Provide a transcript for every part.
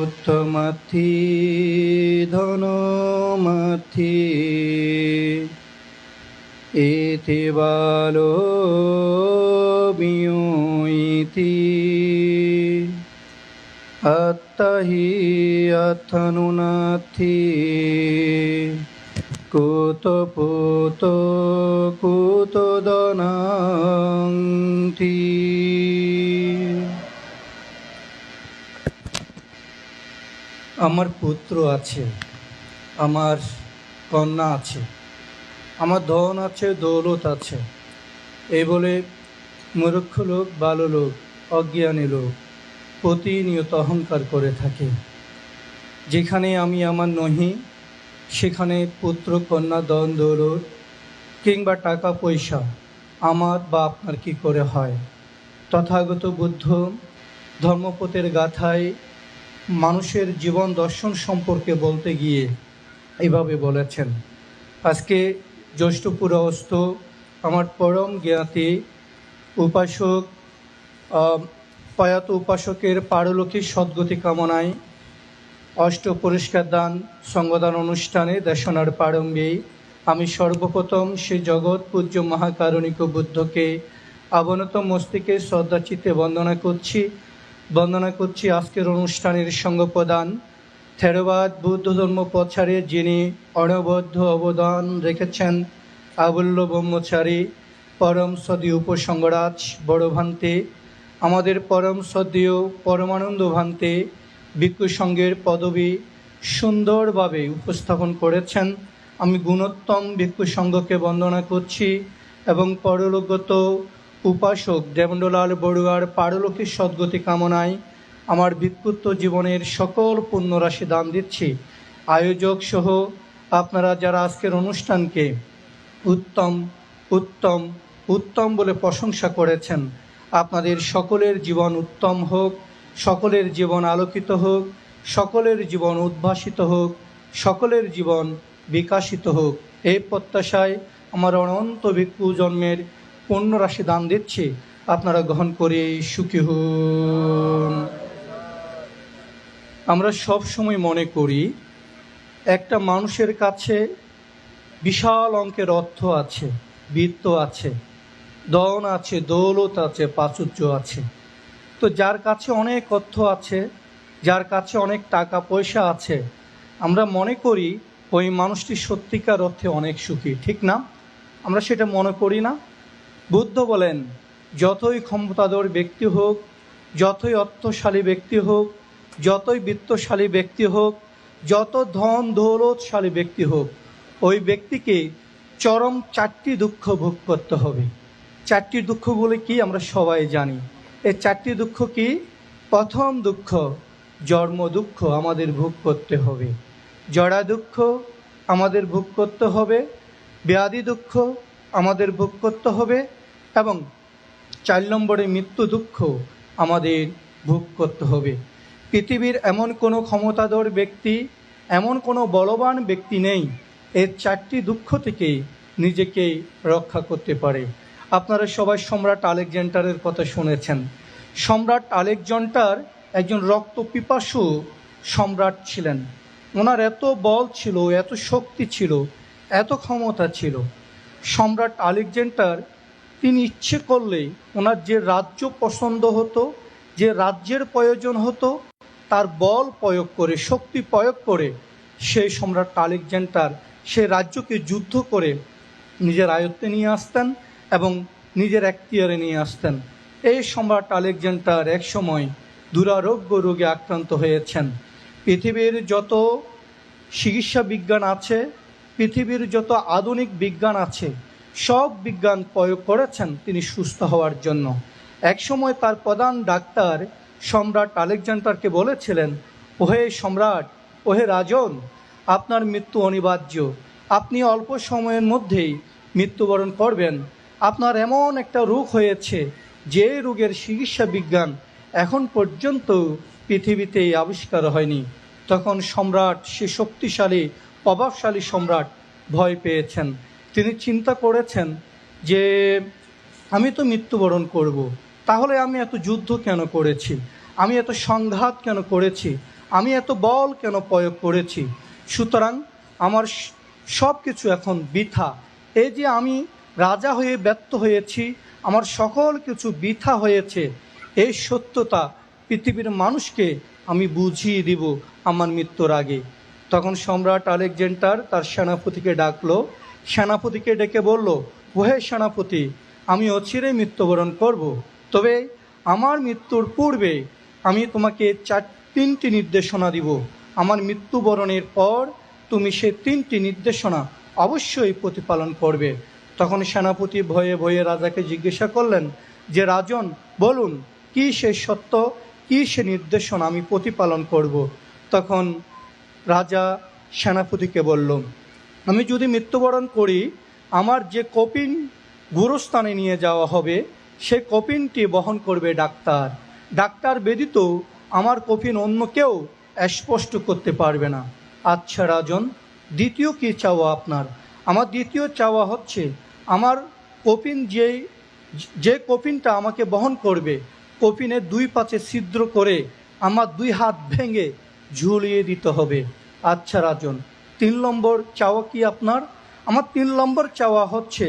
পুত্রমাথি ধনমাথি ইতি বালো বিয়ুইতি। আত্তাহি আত্মনুনাথি কুত পুত আমার পুত্র আছে, আমার কন্যা আছে, আমার ধন আছে, দৌলত আছে। এই বলে মূর্খ লোক ভালো লোক, অজ্ঞানী লোক প্রতিনিয়ত অহংকার করে থাকে। যেখানে আমি আমার নহি, সেখানে পুত্র, কন্যা দন দৌলত কিংবা টাকা, পয়সা, আমার বা আপনার কী করে হয়? তথাগত বুদ্ধ ধর্মপথের গাথায় মানুষের জীবন দর্শন সম্পর্কে বলতে গিয়ে এইভাবে বলেছেন। আজকে জ্যৈষ্ঠ পুরস্ত আমার পরম জ্ঞাতি উপাসক প্রয়াত উপাসকের পারলৌকিক সদ্গতি কামনায় অষ্ট পুরস্কার দান সঙ্গদান অনুষ্ঠানে দেশনার প্রারম্ভে আমি সর্বপ্রথম সে জগৎ পূজ্য মহাকারণিক বুদ্ধকে অবনত মস্তিকে শ্রদ্ধাচিত্তে বন্দনা করছি। বন্দনা করছি আজকের অনুষ্ঠানের সঙ্গ প্রদান থেরবাদ বৌদ্ধ ধর্ম প্রচারে যিনি অনবদ্য অবদান রেখেছেন আবুল্য ব্রহ্মচারী, পরম সদীয় উপসংগরাজ বড় ভান্তে আমাদের পরম সদীয় পরমানন্দ ভান্তে ভিক্ষু সংঘের পদবী সুন্দরভাবে উপস্থাপন করেছেন। আমি গুণোত্তম ভিক্ষু সংঘকে বন্দনা করছি এবং পরলোকগত উপাসক দেবন্দলাল বড়ুয়ার পারলৌকিক সদ্গতি কামনায় আমার ভিক্ষুত্ব জীবনের সকল পুণ্যরাশি দান দিচ্ছি। আয়োজক সহ আপনারা যারা আজকের অনুষ্ঠানকে উত্তম উত্তম উত্তম বলে প্রশংসা করেছেন, আপনাদের সকলের জীবন উত্তম হোক, সকলের জীবন আলোকিত হোক, সকলের জীবন উদ্ভাসিত হোক, সকলের জীবন বিকাশিত হোক, এই প্রত্যাশায় আমার অনন্ত ভিক্ষু জন্মের পুণ্যরাশি দান দিচ্ছি, আপনারা গ্রহণ করে সুখী হন। আমরা সব সময় মনে করি, একটা মানুষের কাছে বিশাল অঙ্কের অর্থ আছে, বৃত্ত আছে দন আছে, দৌলত আছে, প্রাচুর্য আছে। তো যার কাছে অনেক অর্থ আছে, যার কাছে অনেক টাকা পয়সা আছে, আমরা মনে করি ওই মানুষটি সত্যিকার অর্থে অনেক সুখী, ঠিক না? আমরা সেটা মনে করি না। বুদ্ধ বলেন, যতই ক্ষমতাধর ব্যক্তি হোক, যতই অর্থশালী ব্যক্তি হোক, যতই বিত্তশালী ব্যক্তি হোক, যত ধন দৌলতশালী ব্যক্তি হোক, ওই ব্যক্তিকে চরম চারটি দুঃখ ভোগ করতে হবে। চারটি দুঃখগুলি কি আমরা সবাই জানি। এই চারটি দুঃখ কি? প্রথম দুঃখ, জন্ম দুঃখ আমাদের ভোগ করতে হবে। জড়া দুঃখ আমাদের ভোগ করতে হবে। ব্যাধি দুঃখ আমাদের ভোগ করতে হবে। এবং চার নম্বরে মৃত্যু দুঃখ আমাদের ভোগ করতে হবে। পৃথিবীর এমন কোনো ক্ষমতাধর ব্যক্তি, এমন কোনো বলবান ব্যক্তি নেই, এর চারটি দুঃখ থেকে নিজেকে রক্ষা করতে পারে। আপনারা সবাই সম্রাট আলেকজান্ডারের কথা শুনেছেন। সম্রাট আলেকজান্ডার একজন রক্ত পিপাসু সম্রাট ছিলেন। ওনার এত বল ছিল, এত শক্তি ছিল, এত ক্ষমতা ছিল। সম্রাট আলেকজান্ডার তিনি ইচ্ছে করলেই ওনার যে রাজ্য পছন্দ হতো, যে রাজ্যের প্রয়োজন হতো, তার বল প্রয়োগ করে, শক্তি প্রয়োগ করে সেই সম্রাট আলেকজান্ডার সে রাজ্যকে যুদ্ধ করে নিজের আয়ত্তে নিয়ে আসতেন এবং নিজের এখতিয়ারে নিয়ে আসতেন। এই সম্রাট আলেকজান্ডার একসময় দুরারোগ্য রোগে আক্রান্ত হয়েছেন। পৃথিবীর যত চিকিৎসা বিজ্ঞান আছে, পৃথিবীর যত আধুনিক বিজ্ঞান আছে সব বিজ্ঞান প্রয়োগ করেছেন তিনি সুস্থ হওয়ার জন্য। একসময় তার প্রধান ডাক্তার সম্রাট আলেকজান্ডারকে বলেছিলেন, ওহে সম্রাট, ওহে রাজন, আপনার মৃত্যু অনিবার্য। আপনি অল্প সময়ের মধ্যেই মৃত্যুবরণ করবেন। আপনার এমন একটা রোগ হয়েছে যে রোগের চিকিৎসা বিজ্ঞান এখন পর্যন্ত পৃথিবীতে আবিষ্কার হয়নি। তখন সম্রাট, সে শক্তিশালী, প্রভাবশালী সম্রাট ভয় পেয়েছেন। তিনি চিন্তা করেছেন যে, আমি তো মৃত্যুবরণ করব। তাহলে আমি এত যুদ্ধ কেন করেছি? আমি এত সংঘাত কেন করেছি? আমি এত বল কেন প্রয়োগ করেছি? সুতরাং আমার সব কিছু এখন বৃথা। এই যে আমি রাজা হয়ে ব্যর্থ হয়েছি, আমার সকল কিছু বৃথা হয়েছে, এই সত্যতা পৃথিবীর মানুষকে আমি বুঝিয়ে দিব আমার মৃত্যুর আগে। তখন সম্রাট আলেকজেন্ডার তার সেনাপতিকে ডাকলো সেনাপতিকে ডেকে বলল, ওহে সেনাপতি, আমি অচিরে মৃত্যুবরণ করব। তবে আমার মৃত্যুর পূর্বে আমি তোমাকে চার, তিনটি নির্দেশনা দিব আমার মৃত্যুবরণের পর তুমি সে তিনটি নির্দেশনা অবশ্যই প্রতিপালন করবে তখন সেনাপতি ভয়ে ভয়ে রাজাকে জিজ্ঞাসা করলেন, যে রাজন, বলুন, কি সে সত্য, কি সে নির্দেশনা আমি প্রতিপালন করব। তখন রাজা সেনাপতিকে বলল আমি যদি মৃত্যুবরণ করি, আমার যে কপিন গুরুস্থানে নিয়ে যাওয়া হবে, সে কপিনটি বহন করবে ডাক্তার। ডাক্তার ব্যতীত আমার কপিন অন্য কেউ স্পষ্ট করতে পারবে না। আচ্ছা রাজন, দ্বিতীয় কি চাওয়া আপনার? আমার দ্বিতীয় চাওয়া হচ্ছে, আমার কপিন যে যে কপিনটা আমাকে বহন করবে কপিনের দুই পাশে ছিদ্র করে আমার দুই হাত ভেঙে ঝুলিয়ে দিতে হবে। আচ্ছা রাজন তিন নম্বর চাওয়া কি আপনার? আমার তিন নম্বর চাওয়া হচ্ছে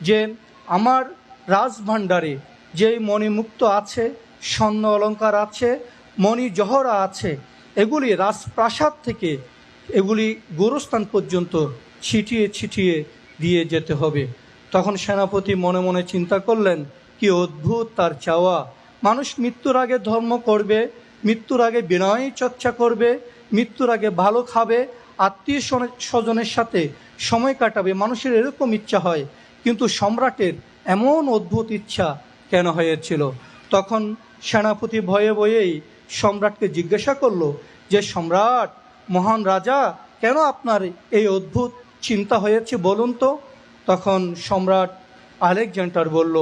যে আমার রাজভাণ্ডারে যে মণিমুক্ত আছে, স্বর্ণ অলঙ্কার আছে, মণি জহরা আছে, এগুলি রাজপ্রাসাদ থেকে এগুলি গোরস্থান পর্যন্ত ছিটিয়ে ছিটিয়ে দিয়ে যেতে হবে। তখন সেনাপতি মনে মনে চিন্তা করলেন, কি অদ্ভুত তার চাওয়া। মানুষ মৃত্যুর আগে ধর্ম করবে, মৃত্যুর আগে বিনয় চর্চা করবে, মৃত্যুর আগে ভালো খাবে আত্মীয় স্বজনের সাথে সময় কাটাবে, মানুষের এরকম ইচ্ছা হয়, কিন্তু সম্রাটের এমন অদ্ভুত ইচ্ছা কেন হয়েছিল? তখন সেনাপতি ভয়ে ভয়েই সম্রাটকে জিজ্ঞাসা করল যে, সম্রাট, মহান রাজা, কেন আপনার এই অদ্ভুত চিন্তা হয়েছে বলুন তো? তখন সম্রাট আলেকজান্ডার বলল,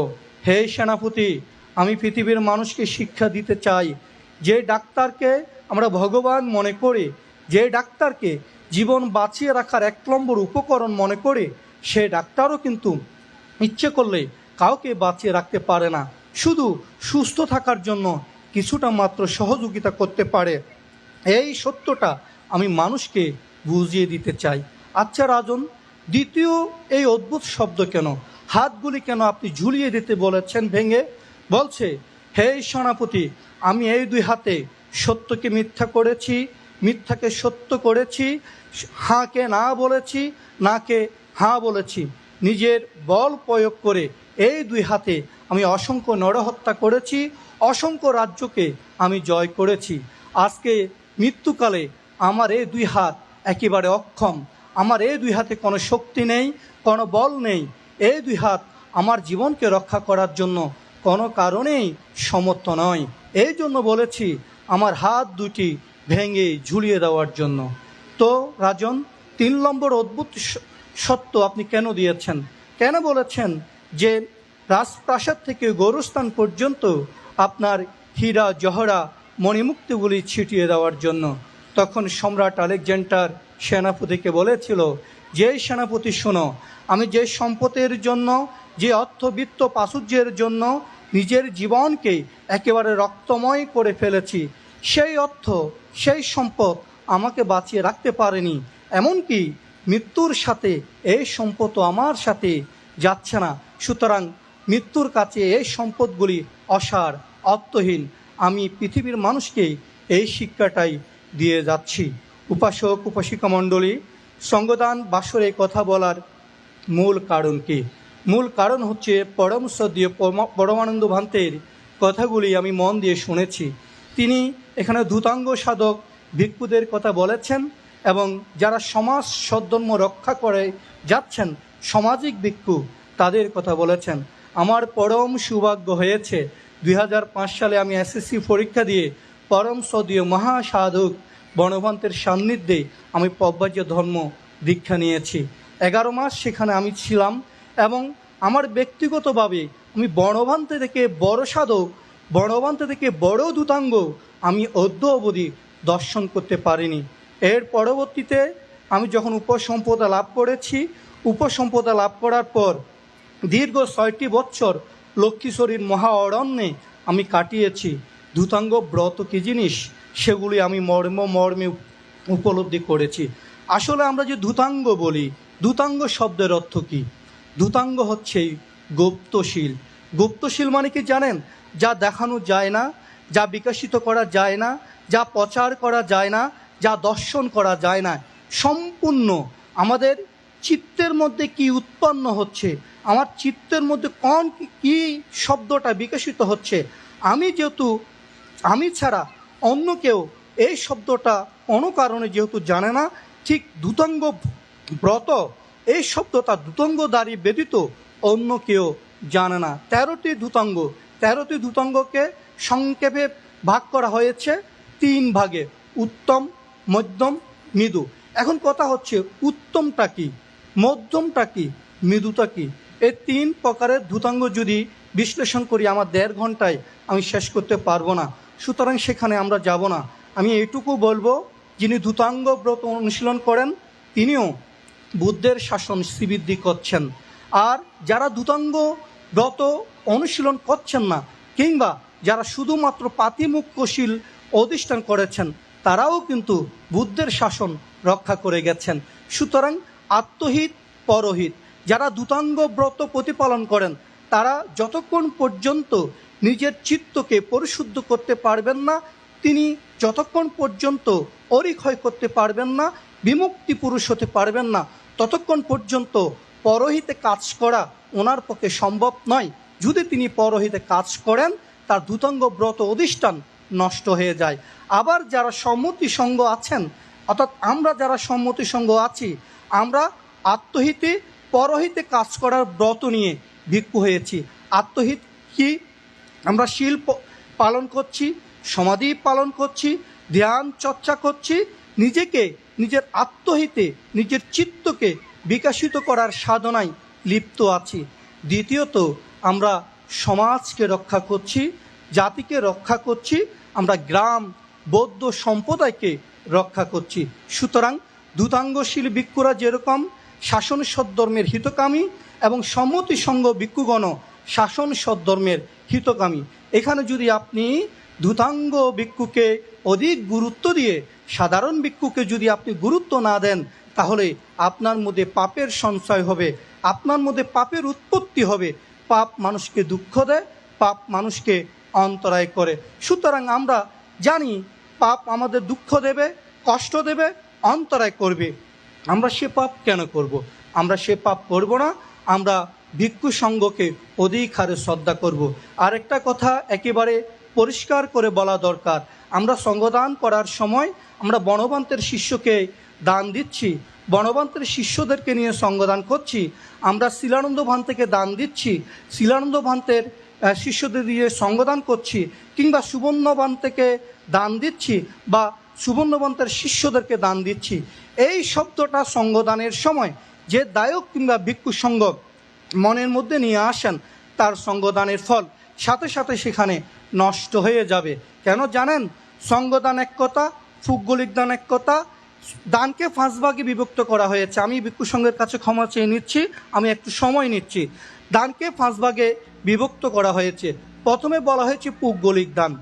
হে সেনাপতি, আমি পৃথিবীর মানুষকে শিক্ষা দিতে চাই। যে ডাক্তারকে আমরা ভগবান মনে করি, যে ডাক্তারকে জীবন বাঁচিয়ে রাখার এক নম্বর উপকরণ মনে করে সে ডাক্তারও কিন্তু ইচ্ছে করলে কাউকে বাঁচিয়ে রাখতে পারে না। শুধু সুস্থ থাকার জন্য কিছুটা মাত্র সহযোগিতা করতে পারে। এই সত্যটা আমি মানুষকে বুঝিয়ে দিতে চাই। আচ্ছা রাজন, দ্বিতীয় এই অদ্ভুত শব্দ কেন? হাতগুলি কেন আপনি ঝুলিয়ে দিতে বলেছেন ভেঙে? বলছে, হে সেনাপতি, আমি এই দুই হাতে সত্যকে মিথ্যা করেছি মিথ্যাকে সত্য করেছি, হাঁকে না বলেছি, নাকে হাঁ বলেছি। নিজের বল প্রয়োগ করে এই দুই হাতে আমি অসংখ্য নরহত্যা করেছি, অসংখ্য রাজ্যকে আমি জয় করেছি। আজকে মৃত্যুকালে আমার এই দুই হাত একেবারে অক্ষম। আমার এই দুই হাতে কোনো শক্তি নেই, কোনো বল নেই। এই দুই হাত আমার জীবনকে রক্ষা করার জন্য কোনো কারণেই সমর্থ নয়। এই জন্য বলেছি, আমার হাত দুটি ভেঙে ঝুলিয়ে দেওয়ার জন্য। তো রাজন, তিন নম্বর অদ্ভুত সত্য আপনি কেন দিয়েছেন? কেন বলেছেন যে রাজপ্রাসাদ থেকে গৌরস্থান পর্যন্ত আপনার হীরা, জহরা, মণিমুক্তিগুলি ছিটিয়ে দেওয়ার জন্য? তখন সম্রাট আলেকজান্ডার সেনাপতিকে বলেছিল, যে সেনাপতি শোনো, আমি যে সম্পদের জন্য, যে অর্থবিত্ত প্রাচুর্যের জন্য নিজের জীবনকে একেবারে রক্তময় করে ফেলেছি, সেই অর্থ সেই সম্পদ আমাকে বাঁচিয়ে রাখতে পারেনি। এমনকি মৃত্যুর সাথে এই সম্পদ আমার সাথে যাচ্ছে না। সুতরাং মৃত্যুর কাছে এই সম্পদগুলি অসার, অর্থহীন। আমি পৃথিবীর মানুষকে এই শিক্ষাটাই দিয়ে যাচ্ছি। উপাসক, উপাসিকা মণ্ডলী, সঙ্গদান, বাসরে কথা বলার মূল কারণ কি? মূল কারণ হচ্ছে পরম, পরমানন্দ ভান্তের কথাগুলি আমি মন দিয়ে শুনেছি। তিনি এখানে দূতাঙ্গ সাধক ভিক্ষুদের কথা বলেছেন এবং যারা সমাজ সদ্ধর্ম রক্ষা করে যাচ্ছেন, সামাজিক ভিক্ষু, তাদের কথা বলেছেন। আমার পরম সৌভাগ্য হয়েছে, দুই হাজার পাঁচ সালে আমি এসএসসি পরীক্ষা দিয়ে পরম সদীয় মহাসাধক বনভন্তের সান্নিধ্যে আমি পব্বাজ্য ধর্ম দীক্ষা নিয়েছি। এগারো মাস সেখানে আমি ছিলাম এবং আমার ব্যক্তিগতভাবে আমি বনভান্তে থেকে বড় সাধক বনভান্তে থেকে বড় দূতাঙ্গ আমি অদ্য অবধি দর্শন করতে পারিনি। এর পরবর্তীতে আমি যখন উপসম্পদা লাভ করেছি, উপসম্পদা লাভ করার পর দীর্ঘ ছয়টি বছর লক্ষ্মীশ্বরীর মহা অরণ্যে আমি কাটিয়েছি। দূতাঙ্গ ব্রত কী জিনিস, সেগুলি আমি মর্ম মর্মে উপলব্ধি করেছি। আসলে আমরা যে ধূতাঙ্গ বলি ধূতাঙ্গ শব্দের অর্থ কী? ধূতাঙ্গ হচ্ছে গুপ্তশীল গুপ্তশীল মানে কি জানেন? যা দেখানো যায় না, যা বিকশিত করা যায় না, যা প্রচার করা যায় না, যা দর্শন করা যায় না, সম্পূর্ণ আমাদের চিত্তের মধ্যে কি উৎপন্ন হচ্ছে? আমার চিত্তের মধ্যে কোন কি শব্দটা বিকশিত হচ্ছে? আমি যেহেতু, আমি ছাড়া অন্য কেউ এই শব্দটা কোনো কারণে যেহেতু জানে না, ঠিক দুতঙ্গ ব্রত, এই শব্দটা দুতঙ্গ দাঁড়ি ব্যতীত অন্য কেউ জানে না। তেরোটি ধুতাঙ্গ, তেরোটি ধুতাঙ্গকে সংক্ষেপে ভাগ করা হয়েছে তিন ভাগে, উত্তম, মধ্যম, মৃদু। এখন কথা হচ্ছে, উত্তমটা কি? মধ্যমটা কি? মৃদুটা কি? এই তিন প্রকারের ধুতাঙ্গ যদি বিশ্লেষণ করি আমার দেড় ঘন্টায়, আমি শেষ করতে পারব না। সুতরাং সেখানে আমরা যাব না। আমি এটুকু বলব, যিনি ধুতাঙ্গ ব্রত অনুশীলন করেন, তিনিও বুদ্ধের শাসন শ্রীবৃদ্ধি করছেন। আর যারা ধুতাঙ্গ ব্রত অনুশীলন করছেন না, কিংবা যারা শুধুমাত্র পাতিমুখ্যশীল অধিষ্ঠান করেছেন, তারাও কিন্তু বুদ্ধের শাসন রক্ষা করে গেছেন। সুতরাং আত্মহিত, পরহিত। যারা দূতাঙ্গ ব্রত প্রতিপালন করেন, তারা যতক্ষণ পর্যন্ত নিজের চিত্তকে পরিশুদ্ধ করতে পারবেন না, তিনি যতক্ষণ পর্যন্ত অরিক্ষয় করতে পারবেন না, বিমুক্তি পুরুষ হতে পারবেন না, ততক্ষণ পর্যন্ত পরহিতে কাজ করা ওনার পক্ষে সম্ভব নয়। যদি তিনি পরহিতে কাজ করেন, তার দূতাঙ্গ ব্রত অধিষ্ঠান নষ্ট হয়ে যায়। আবার যারা সম্মতি সঙ্গ আছেন, অর্থাৎ আমরা যারা সম্মতি সঙ্গ আছি, আমরা আত্মহিতে পরহিতে কাজ করার ব্রত নিয়ে ভিক্ষু হয়েছি। আত্মহিত কি? আমরা শিল্প পালন করছি, সমাধি পালন করছি, ধ্যান চর্চা করছি, নিজেকে, নিজের আত্মহিতে, নিজের চিত্তকে বিকাশিত করার সাধনায় লিপ্ত আছি। দ্বিতীয়ত, আমরা সমাজকে রক্ষা করছি, জাতিকে রক্ষা করছি, আমরা গ্রাম, বৌদ্ধ সম্প্রদায়কে রক্ষা করছি। সুতরাং দূতাঙ্গশীল ভিক্ষুরা যেরকম শাসন সদ্ধর্মের হিতকামী এবং সম্মতি সঙ্গ ভিক্ষুগণ শাসন সদ্ধর্মের হিতকামী। এখানে যদি আপনি ধূতাঙ্গ ভিক্ষুকে অধিক গুরুত্ব দিয়ে সাধারণ ভিক্ষুকে যদি আপনি গুরুত্ব না দেন, তাহলে আপনার মধ্যে পাপের সঞ্চয় হবে, আপনার মধ্যে পাপের উৎপত্তি হবে। পাপ মানুষকে দুঃখ দেয়, পাপ মানুষকে অন্তরায় করে। সুতরাং আমরা জানি পাপ আমাদের দুঃখ দেবে, কষ্ট দেবে, অন্তরায় করবে। আমরা সে পাপ কেন করব। আমরা সে পাপ করব না, আমরা ভিক্ষু সঙ্গকে অধিক হারে শ্রদ্ধা করব। আরেকটা কথা একেবারে পরিষ্কার করে বলা দরকার আমরা সঙ্গদান করার সময় আমরা বনবান্তের শিষ্যকে দান দিচ্ছি, বনবান্তের শিষ্যদেরকে নিয়ে সঙ্গদান করছি, আমরা শিলানন্দ ভান থেকে দান দিচ্ছি শিলানন্দ ভান্তের শিষ্যদের দিয়ে সঙ্গদান করছি কিংবা সুবর্ণবান থেকে দান দিচ্ছি বা সুবর্ণবন্তের শিষ্যদেরকে দান দিচ্ছি এই শব্দটা সঙ্গদানের সময় যে দায়ক কিংবা ভিক্ষু সঙ্গ মনের মধ্যে নিয়ে আসেন তার সঙ্গদানের ফল। সাথে সাথে সেখানে নষ্ট হয়ে যাবে। কেন জানেন? সঙ্গদান এক কথা ফুগলিক দান এক কথা। দানকে পাঁচ ভাগে বিভক্ত করা হয়েছে। আমি ভিক্ষু সঙ্গের কাছে ক্ষমা চেয়ে নিচ্ছি, আমি একটু সময় নিচ্ছি। দানকে পাঁচ ভাগে বিভক্ত করা হয়েছে। প্রথমে বলা হয়েছে পুগলিক দান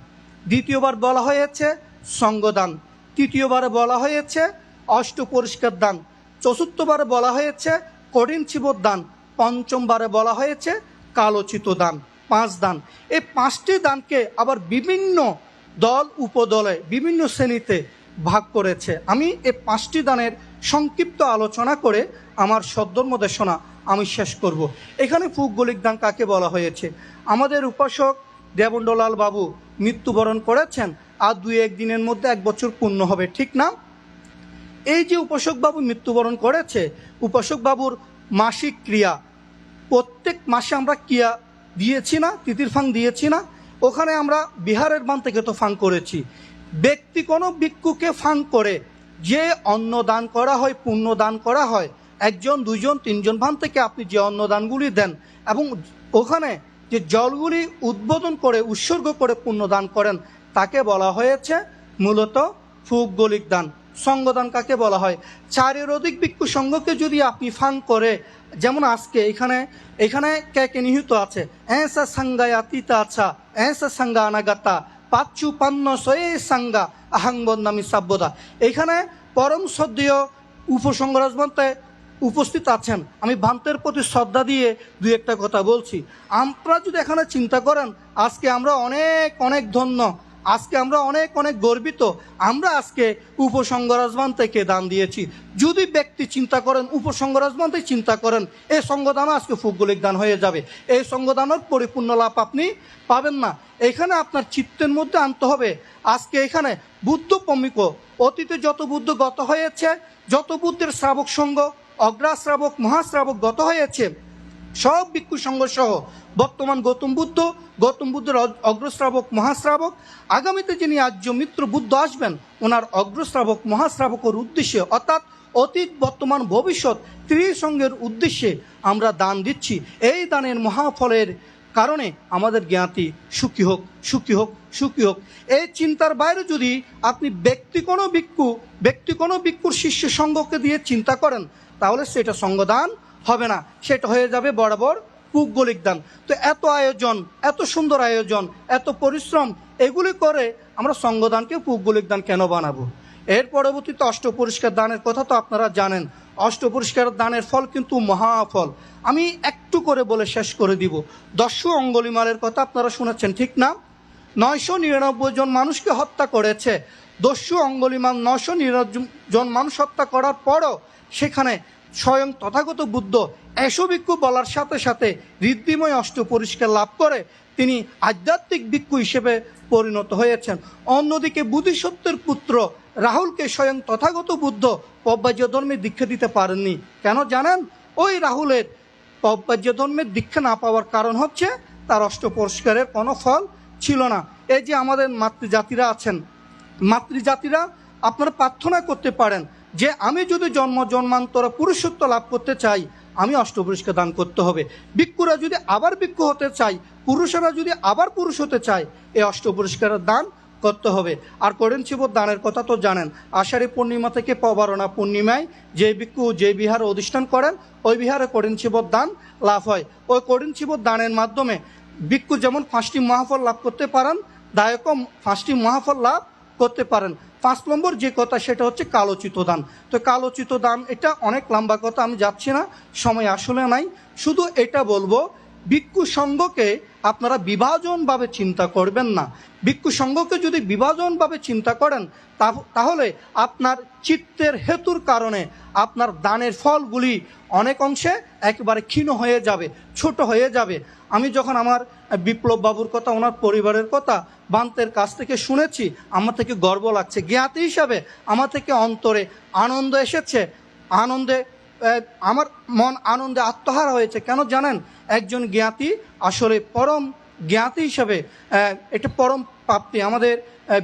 দ্বিতীয়বার বলা হয়েছে সঙ্গদান, তৃতীয়বারে বলা হয়েছে অষ্ট পরিষ্কার দান, চতুর্থবারে বলা হয়েছে কঠিন দান পঞ্চমবারে বলা হয়েছে কালোচিত দান, পাঁচ দান। এই পাঁচটি দানকে আবার বিভিন্ন দল, উপদলে, বিভিন্ন শ্রেণীতে ভাগ করেছে। আমি এই পাঁচটি দানের সংক্ষিপ্ত আলোচনা করে আমার সদ্যর্মদেশনা আমি শেষ করব। এখানে ভৌগোলিক দান কাকে বলা হয়েছে? আমাদের উপাসক দেবন্ডলাল বাবু মৃত্যুবরণ করেছেন, আর দুই একদিনের মধ্যে এক বছর পূর্ণ হবে, ঠিক না? এই যে উপাসক বাবু মৃত্যুবরণ করেছে, উপাসক বাবুর মাসিক ক্রিয়া প্রত্যেক মাসে আমরা ক্রিয়া দিয়েছি না, তিতির ফাং দিয়েছি না। ওখানে আমরা বিহারের বান থেকে তো ফাং করেছি। ব্যক্তি কোনো ভিক্ষুকে ফাং করে, যে অন্ন দান করা হয় পুণ্য দান করা হয়, একজন দুইজন তিনজন ভান থেকে আপনি যে অন্নদানগুলি দেন এবং ওখানে যে জলগুলি উদ্বোধন করে, উৎসর্গ করে পুণ্য দান করেন, তাকে বলা হয়েছে মূলত ফুগলিক দান। সঙ্গদান কাকে বলা হয়? চারের অধিক ভিক্ষু সঙ্গকে যদি আপনি ফাং করে, যেমন আজকে এখানে এখানে কে কে নিহিত আছে? এসা সাঙ্গায়া তিতা আছা এসা সাঙ্গা আনাগাতা পাচ্চু পান্ন সয়ে সাঙ্গা, আহাং বন্দামি সাব্যদা। এখানে পরম সদ্যীয় উপসংগরাজমন্তে উপস্থিত আছেন। আমি ভান্তের প্রতি শ্রদ্ধা দিয়ে দুই একটা কথা বলছি। আপনারা যদি এখানে চিন্তা করেন, আজকে আমরা অনেক অনেক ধন্য। আজকে আমরা অনেক অনেক গর্বিত। আমরা আজকে উপসংগরাজমান থেকে দান দিয়েছি। যদি ব্যক্তি চিন্তা করেন উপসংগরাজমান থেকে চিন্তা করেন, এই সঙ্গদানও আজকে ভৌগোলিক দান হয়ে যাবে। এই সঙ্গদানের পরিপূর্ণ লাভ আপনি পাবেন না। এখানে আপনার চিত্তের মধ্যে আনতে হবে, আজকে এখানে বুদ্ধ প্রমিক, অতীতে যত বুদ্ধ গত হয়েছে, যত বুদ্ধের শ্রাবক সঙ্গ, অগ্রাশ্রাবক, মহাশ্রাবক গত হয়েছে সব ভিক্ষু সংঘ সহ বর্তমান গৌতম বুদ্ধ, গৌতম বুদ্ধের অগ- অগ্রশ্রাবক মহাশ্রাবক আগামীতে যিনি আর্য মিত্র বুদ্ধ আসবেন, ওনার অগ্রশ্রাবক মহাশ্রাবকের উদ্দেশ্যে, অর্থাৎ অতীত, বর্তমান, ভবিষ্যৎ ত্রিসঙ্গের উদ্দেশ্যে আমরা দান দিচ্ছি। এই দানের মহাফলের কারণে আমাদের জ্ঞাতি সুখী হোক সুখী হোক সুখী হোক। এই চিন্তার বাইরে যদি আপনি ব্যক্তি কোনো ভিক্ষু, ব্যক্তি কোনো ভিক্ষুর শিষ্য সঙ্গকে দিয়ে চিন্তা করেন, তাহলে সেটা সঙ্গদান হবে না। সেটা হয়ে যাবে বরাবর পৌগলিক দান তো এত আয়োজন, এত সুন্দর আয়োজন, এত পরিশ্রম, এগুলি করে আমরা সঙ্গদানকে পৌগলিক দান কেন বানাবো? এর পরবর্তীতে অষ্ট পরিষ্কার দানের কথা তো আপনারা জানেন। অষ্ট পরিষ্কার দানের ফল কিন্তু মহাফল। আমি একটু করে বলে শেষ করে দিব। দস্যু অঙ্গলিমালের কথা আপনারা শুনেছেন, ঠিক না? নয়শো নিরানব্বই জন মানুষকে হত্যা করেছে। দস্যু অঙ্গলিমাল নশো নিরানব্বই জন মানুষ হত্যা করার পরও সেখানে স্বয়ং তথাগত বুদ্ধ এসো ভিক্ষু বলার সাথে সাথে ঋদ্ধিময় অষ্ট পরিষ্কার লাভ করে তিনি আধ্যাত্মিক ভিক্ষু হিসেবে পরিণত হয়েছেন। অন্যদিকে বুদ্ধিসত্ত্বের পুত্র রাহুলকে স্বয়ং তথাগত বুদ্ধ পব্বাজ্য ধর্মে দীক্ষা দিতে পারেননি। কেন জানেন? ওই রাহুলের পব্বাজ্য ধর্মের দীক্ষা না পাওয়ার কারণ হচ্ছে তার অষ্ট পুরস্কারের কোনো ফল ছিল না। এই যে আমাদের মাতৃজাতিরা আছেন, মাতৃজাতিরা আপনারা প্রার্থনা করতে পারেন যে আমি যদি জন্ম জন্মান্তরে পুরুষত্ব লাভ করতে চাই, আমি অষ্টপুরুষকে দান করতে হবে। ভিক্ষুরা যদি আবার ভিক্ষু হতে চাই পুরুষেরা যদি আবার পুরুষ হতে চায়, এই অষ্টপুরস্কারের দান করতে হবে। আর করেন শিব, দানের কথা তো জানেন। আষাঢ়ী পূর্ণিমা থেকে পবারণা পূর্ণিমায় যে ভিক্ষু, যে বিহারে অধিষ্ঠান করেন, ওই বিহারে করেন শিব দান লাভ হয়। ওই করেন শিব দানের মাধ্যমে ভিক্ষু যেমন পাঁচটি মহাফল লাভ করতে পারেন দায়কও পাঁচটি মহাফল লাভ করতে পারেন। পাঁচ নম্বর যে কথা সেটা হচ্ছে কালোচিত দান তো কালোচিত দান এটা অনেক লম্বা কথা, আমি যাচ্ছি না, সময় আসলে নাই। শুধু এটা বলব, ভিক্ষু সঙ্ঘকে আপনারা বিভাজনভাবে চিন্তা করবেন না। ভিক্ষু সঙ্ঘকে যদি বিভাজনভাবে চিন্তা করেন তাহলে আপনার চিত্তের হেতুর কারণে আপনার দানের ফলগুলি অনেক অংশে একেবারে ক্ষীণ হয়ে যাবে, ছোট হয়ে যাবে। আমি যখন আমার বিপ্লব বাবুর কথা, ওনার পরিবারের কথা, বান্তের কাছ থেকে শুনেছি, আমার থেকে গর্ব লাগছে। জ্ঞাতি হিসাবে আমার থেকে অন্তরে আনন্দ এসেছে। আনন্দে আমার মন আনন্দে আত্মহারা হয়েছে। কেন জানেন? একজন জ্ঞাতি আসলে পরম জ্ঞাতি হিসাবে এটা পরম প্রাপ্তি। আমাদের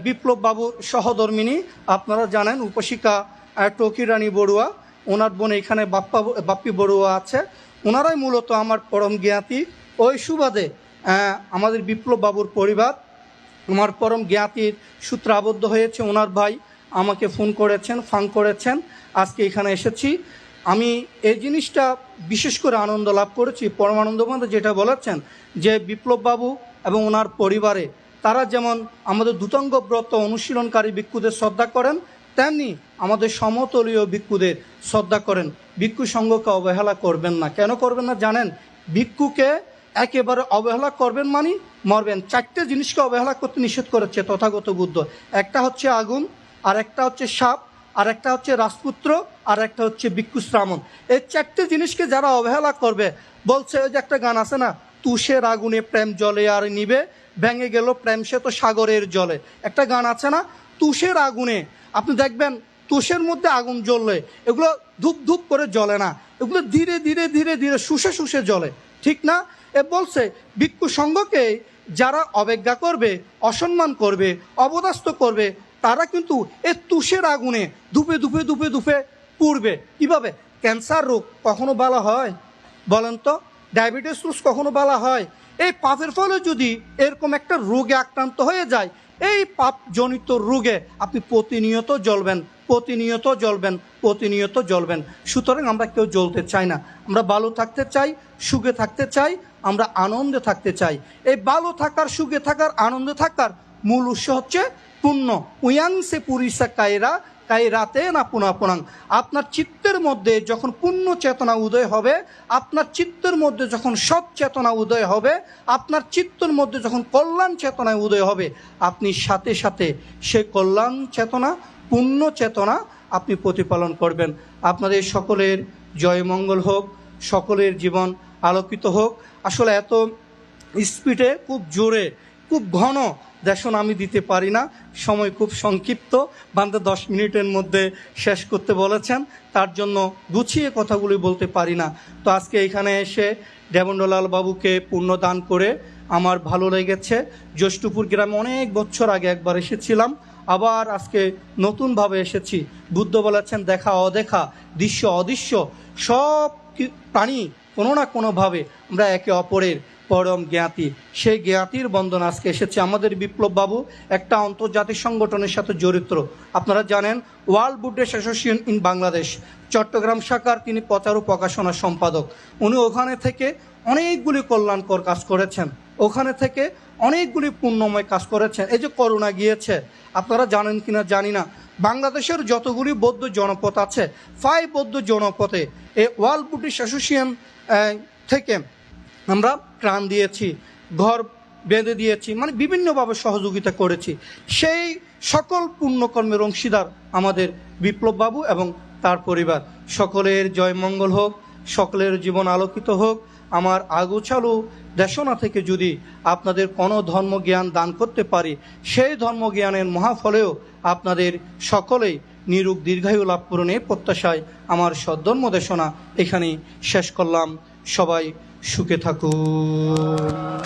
বিপ্লব বাবুর সহধর্মিনী আপনারা জানেন উপশিকা আহ, টকি রানী বড়ুয়া ওনার বোন এখানে বাপ্পা বাপ্পি বড়ুয়া আছে। ওনারাই মূলত আমার পরম জ্ঞাতি। ওই সুবাদে আমাদের বিপ্লব বাবুর পরিবার আমার পরম জ্ঞাতির সূত্রে আবদ্ধ হয়েছে। ওনার ভাই আমাকে ফোন করেছেন ফাং করেছেন। আজকে এখানে এসেছি। আমি এই জিনিসটা বিশেষ করে আনন্দ লাভ করেছি। পরমানন্দ বন্ধু যেটা বলেছেন যে বিপ্লব বাবু এবং ওনার পরিবারে তারা যেমন আমাদের দুতঙ্গ ব্রত অনুশীলনকারী ভিক্ষুদের শ্রদ্ধা করেন, তেমনি আমাদের সমতলীয় ভিক্ষুদের শ্রদ্ধা করেন। ভিক্ষু সঙ্গকে অবহেলা করবেন না। কেন করবেন না জানেন? ভিক্ষুকে একেবারে অবহেলা করবেন মানে মরবেন। চারটে জিনিসকে অবহেলা করতে নিষেধ করেছে তথাগত বুদ্ধ। একটা হচ্ছে আগুন আর একটা হচ্ছে সাপ আর একটা হচ্ছে রাজপুত্র আর একটা হচ্ছে ভিক্ষু শ্রামণ এই চারটে জিনিসকে যারা অবহেলা করবে, বলছে, ওই যে একটা গান আছে না, তুষের আগুনে প্রেম জলে আর নিবে, ভেঙে গেল প্রেম সে তো সাগরের জলে। একটা গান আছে না, তুষের আগুনে। আপনি দেখবেন, তুষের মধ্যে আগুন জ্বললে, এগুলো ধূপ ধূপ করে জ্বলে না। এগুলো ধীরে ধীরে ধীরে ধীরে শুষে শুষে জ্বলে। ঠিক না? এ বলছে, ভিক্ষু সঙ্ঘকে যারা অবজ্ঞা করবে, অসম্মান করবে, অবদাস্ত করবে, তারা কিন্তু এ তুষের আগুনে ধূপে ধূপে ধূপে ধূপে পুড়বে কীভাবে? ক্যান্সার রোগ কখনো বলা হয়? বলেন তো, ডায়াবেটিস রোগ কখনো বলা হয়? এই পাপের ফলে যদি এরকম একটা রোগে আক্রান্ত হয়ে যায়, এই পাপজনিত রোগে আপনি প্রতিনিয়ত জ্বলবেন প্রতিনিয়ত জ্বলবেন প্রতিনিয়ত জ্বলবেন। সুতরাং আমরা কেউ জ্বলতে চাই না। আমরা ভালো থাকতে চাই, সুখে থাকতে চাই, আমরা আনন্দে থাকতে চাই। এই ভালো থাকার, সুখে থাকার, আনন্দে থাকার মূল উৎস হচ্ছে পুণ্য। উয়াংসে পুরিসা কায়রা কায়রাতে না পুনা পুনাং? আপনার চিত্তের মধ্যে যখন পূর্ণ চেতনা উদয় হবে, আপনার চিত্তের মধ্যে যখন সৎ চেতনা উদয় হবে, আপনার চিত্তের মধ্যে যখন কল্যাণ চেতনায় উদয় হবে, আপনি সাথে সাথে সে কল্যাণ চেতনা, পূর্ণ চেতনা আপনি প্রতিপালন করবেন। আপনাদের সকলের জয়মঙ্গল হোক, সকলের জীবন আলোকিত হোক। আসলে এত স্পিডে, খুব জোরে খুব ঘন দেশন আমি দিতে পারি না। সময় খুব সংক্ষিপ্ত। বান্ধব দশ মিনিটের মধ্যে শেষ করতে বলেছেন। তার জন্য গুছিয়ে কথাগুলি বলতে পারি না। তো আজকে এখানে এসে দেবন্ডলাল বাবুকে পুণ্যদান করে আমার ভালো লেগেছে। জ্যৈষ্ঠপুর গ্রামে অনেক বছর আগে একবার এসেছিলাম। আবার আজকে নতুনভাবে এসেছি। বুদ্ধ বলেছেন, দেখা অদেখা, দৃশ্য অদৃশ্য, সব প্রাণী কোনো না কোনোভাবে আমরা একে অপরের পরম জ্ঞাতি। সেই জ্ঞাতির বন্ধন আজকে এসেছে আমাদের বিপ্লব বাবু একটা আন্তর্জাতিক সংগঠনের সাথে জড়িত। আপনারা জানেন, world Buddhist association in Bangladesh, Chittagong শাখার তিনি প্রচার ও প্রকাশনা সম্পাদক। উনি ওখানে থেকে অনেকগুলি কল্যাণকর কাজ করেছেন। ওখানে থেকে অনেকগুলি পুণ্যময় কাজ করেছেন। এই যে করোনা গিয়েছে, আপনারা জানেন কিনা জানি না। বাংলাদেশের যতগুলি বৌদ্ধ জনপদ আছে, ফাইভ বৌদ্ধ জনপদে এই ওয়ার্ল্ড বুদ্ধিস্ট অ্যাসোসিয়েশন থেকে আমরা ত্রাণ দিয়েছি, ঘর বেঁধে দিয়েছি মানে বিভিন্নভাবে সহযোগিতা করেছি। সেই সকল পুণ্যকর্মের অংশীদার আমাদের বিপ্লববাবু এবং তার পরিবার। সকলের জয়মঙ্গল হোক, সকলের জীবন আলোকিত হোক। আমার আগোছালো দেশনা থেকে যদি আপনাদের কোনো ধর্মজ্ঞান দান করতে পারি, সেই ধর্মজ্ঞানের মহাফলেও আপনাদের সকলেই নিরূপ দীর্ঘায়ু লাভ পূরণের প্রত্যাশায় আমার সদ্ধর্ম দেশনা এখানেই শেষ করলাম। সবাই সুখে থাকুন।